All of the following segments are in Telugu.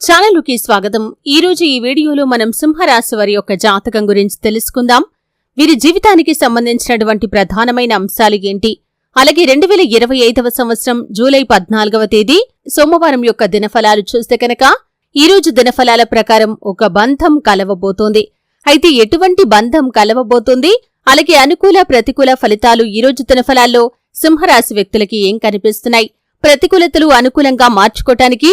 ఛానల్కి స్వాగతం. ఈ రోజు ఈ వీడియోలో మనం సింహరాశి వారి యొక్క జాతకం గురించి తెలుసుకుందాం. వీరి జీవితానికి సంబంధించినటువంటి ప్రధానమైన అంశాలు ఏంటి? అలాగే రెండు వేల ఇరవై ఐదవ సంవత్సరం జూలై పద్నాలుగవ తేదీ సోమవారం యొక్క దినఫలాలు చూస్తే కనుక ఈ రోజు దినఫలాల ప్రకారం ఒక బంధం కలవబోతోంది. అయితే ఎటువంటి బంధం కలవబోతోంది? అలాగే అనుకూల ప్రతికూల ఫలితాలు ఈ రోజు దినఫలాల్లో సింహరాశి వ్యక్తులకి ఏం కనిపిస్తున్నాయి? ప్రతికూలతలు అనుకూలంగా మార్చుకోటానికి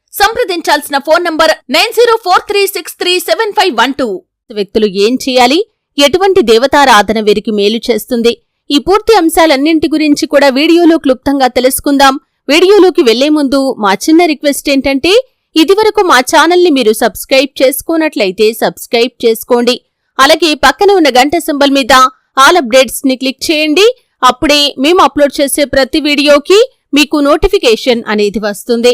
సంప్రదించాల్సిన phone number nine zero four three six three seven five one two. వ్యక్తులు ఏం చేయాలి? ఎటువంటి దేవతారాధన వీరికి మేలు చేస్తుంది? ఈ పూర్తి అంశాలన్నింటి గురించి కూడా వీడియోలో క్లుప్తంగా తెలుసుకుందాం. వీడియోలోకి వెళ్ళే ముందు మా చిన్న రిక్వెస్ట్ ఏంటంటే ఇదివరకు మా ఛానల్ని మీరు సబ్స్క్రైబ్ చేసుకున్నట్లయితే సబ్స్క్రైబ్ చేసుకోండి. అలాగే పక్కన ఉన్న గంట సింబల్ మీద ఆల్ అప్డేట్స్ని క్లిక్ చేయండి. అప్పుడే మేము అప్లోడ్ చేసే ప్రతి వీడియోకి మీకు నోటిఫికేషన్ అనేది వస్తుంది.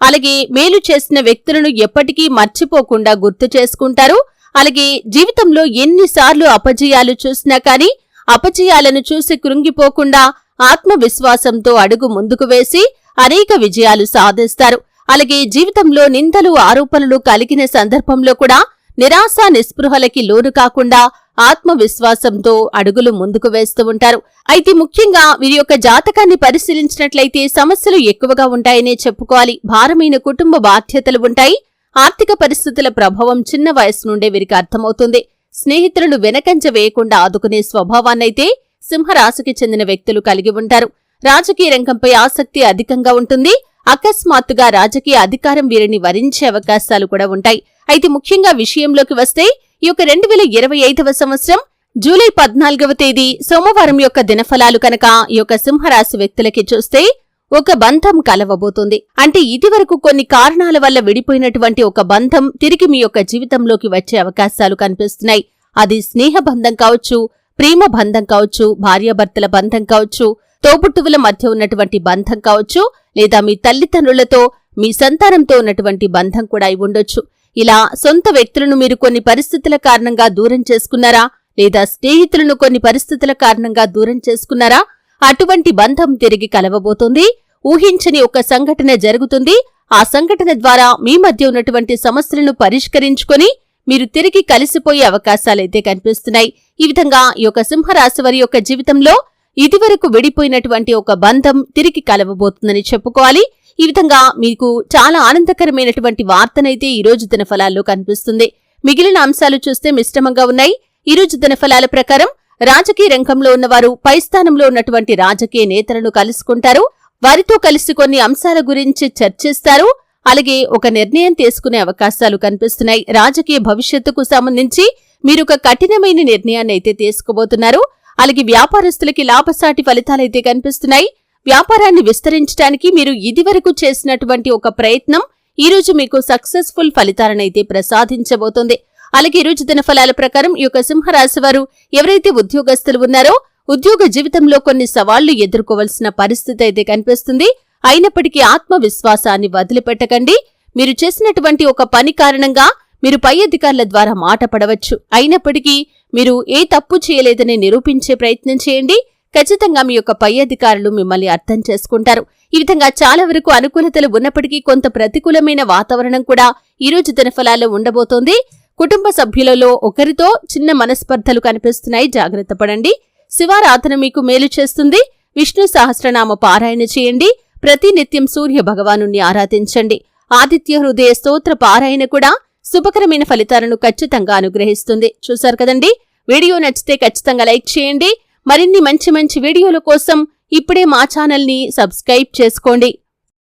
అలాగే మేలు చేసిన వ్యక్తులను ఎప్పటికీ మర్చిపోకుండా గుర్తు చేసుకుంటారు. అలాగే జీవితంలో ఎన్నిసార్లు అపజయాలు చూసినా కానీ అపజయాలను చూసి కృంగిపోకుండా ఆత్మవిశ్వాసంతో అడుగు ముందుకు వేసి అనేక విజయాలు సాధిస్తారు. అలాగే జీవితంలో నిందలు ఆరోపణలు కలిగిన సందర్భంలో కూడా నిరాశ నిస్పృహలకి లోను కాకుండా ఆత్మవిశ్వాసంతో అడుగులు ముందుకు వేస్తూ ఉంటారు. అయితే ముఖ్యంగా వీరి యొక్క జాతకాన్ని పరిశీలించినట్లయితే సమస్యలు ఎక్కువగా ఉంటాయనే చెప్పుకోవాలి. భారమైన కుటుంబ బాధ్యతలు ఉంటాయి. ఆర్థిక పరిస్థితుల ప్రభావం చిన్న వయసు నుండే వీరికి అర్థమవుతుంది. స్నేహితులను వెనకంజ వేయకుండా ఆదుకునే స్వభావాన్నైతే సింహరాశికి చెందిన వ్యక్తులు కలిగి ఉంటారు. రాజకీయ రంగంపై ఆసక్తి అధికంగా ఉంటుంది. అకస్మాత్తుగా రాజకీయ అధికారం వీరిని వరించే అవకాశాలు కూడా ఉంటాయి. అయితే ముఖ్యంగా విషయంలోకి వస్తే ఈ యొక్క రెండు వేల ఇరవై ఐదవ సంవత్సరం జూలై పద్నాలుగవ తేదీ సోమవారం యొక్క దినఫలాలు కనుక ఈ యొక్క సింహరాశి వ్యక్తులకి చూస్తే ఒక బంధం కలవబోతుంది. అంటే ఇదివరకు కొన్ని కారణాల వల్ల విడిపోయినటువంటి ఒక బంధం తిరిగి మీ యొక్క జీవితంలోకి వచ్చే అవకాశాలు కనిపిస్తున్నాయి. అది స్నేహ బంధం కావచ్చు ప్రేమ బంధం కావచ్చు భార్యాభర్తల బంధం కావచ్చు తోబుట్టువుల మధ్య ఉన్నటువంటి బంధం కావచ్చు లేదా మీ తల్లిదండ్రులతో మీ సంతానంతో ఉన్నటువంటి బంధం కూడా అయి ఉండొచ్చు. ఇలా సొంత వ్యక్తులను మీరు కొన్ని పరిస్థితుల కారణంగా దూరం చేసుకున్నారా? లేదా స్నేహితులను కొన్ని పరిస్థితుల కారణంగా దూరం చేసుకున్నారా? అటువంటి బంధం తిరిగి కలవబోతోంది. ఊహించని ఒక సంఘటన జరుగుతుంది. ఆ సంఘటన ద్వారా మీ మధ్య ఉన్నటువంటి సమస్యలను పరిష్కరించుకొని మీరు తిరిగి కలిసిపోయే అవకాశాలైతే కనిపిస్తున్నాయి. ఈ విధంగా ఈ యొక్క సింహరాశి వారి యొక్క జీవితంలో ఇదివరకు విడిపోయినటువంటి ఒక బంధం తిరిగి కలవబోతుందని చెప్పుకోవాలి. ఈ విధంగా మీకు చాలా ఆనందకరమైనటువంటి వార్తనైతే ఈ రోజు దినఫలాల్లో కనిపిస్తుంది. మిగిలిన అంశాలు చూస్తే మిశ్రమంగా ఉన్నాయి. ఈ రోజు దినఫలాల ప్రకారం రాజకీయ రంగంలో ఉన్నవారు పై స్థానంలో ఉన్నటువంటి రాజకీయ నేతలను కలుసుకుంటారు. వారితో కలిసి కొన్ని అంశాల గురించి చర్చిస్తారు. అలాగే ఒక నిర్ణయం తీసుకునే అవకాశాలు కనిపిస్తున్నాయి. రాజకీయ భవిష్యత్తుకు సంబంధించి మీరు ఒక కఠినమైన నిర్ణయాన్ని అయితే తీసుకోబోతున్నారు. అలాగే వ్యాపారస్తులకి లాభసాటి ఫలితాలైతే కనిపిస్తున్నాయి. వ్యాపారాన్ని విస్తరించడానికి మీరు ఇదివరకు చేసినటువంటి ఒక ప్రయత్నం ఈ రోజు మీకు సక్సెస్ఫుల్ ఫలితాలనైతే ప్రసాదించబోతోంది. అలాగే ఈరోజు దినఫలాల ప్రకారం ఈ యొక్క సింహరాశి వారు ఎవరైతే ఉద్యోగస్తులు ఉన్నారో ఉద్యోగ జీవితంలో కొన్ని సవాళ్ళు ఎదుర్కోవలసిన పరిస్థితి అయితే కనిపిస్తుంది. అయినప్పటికీ ఆత్మవిశ్వాసాన్ని వదిలిపెట్టకండి. మీరు చేసినటువంటి ఒక పని కారణంగా మీరు పై అధికారుల ద్వారా మాట పడవచ్చు. అయినప్పటికీ మీరు ఏ తప్పు చేయలేదని నిరూపించే ప్రయత్నం చేయండి. ఖచ్చితంగా మీ యొక్క పై అధికారులు మిమ్మల్ని అర్థం చేసుకుంటారు. ఈ విధంగా చాలా వరకు అనుకూలతలు ఉన్నప్పటికీ కొంత ప్రతికూలమైన వాతావరణం కూడా ఈ రోజు దినఫలాల్లో ఉండబోతోంది. కుటుంబ సభ్యులలో ఒకరితో చిన్న మనస్పర్ధలు కనిపిస్తున్నాయి. జాగ్రత్త పడండి. శివారాధన మీకు మేలు చేస్తుంది. విష్ణు సహస్రనామ పారాయణ చేయండి. ప్రతి నిత్యం సూర్య భగవాను ఆరాధించండి. ఆదిత్య హృదయ స్తోత్ర పారాయణ కూడా శుభకరమైన ఫలితాలను ఖచ్చితంగా అనుగ్రహిస్తుంది. చూశారు కదండి? వీడియో నచ్చితే ఖచ్చితంగా లైక్ చేయండి. మరిన్ని మంచి మంచి వీడియోల కోసం ఇప్పుడే మా ఛానల్ని సబ్స్క్రైబ్ చేసుకోండి.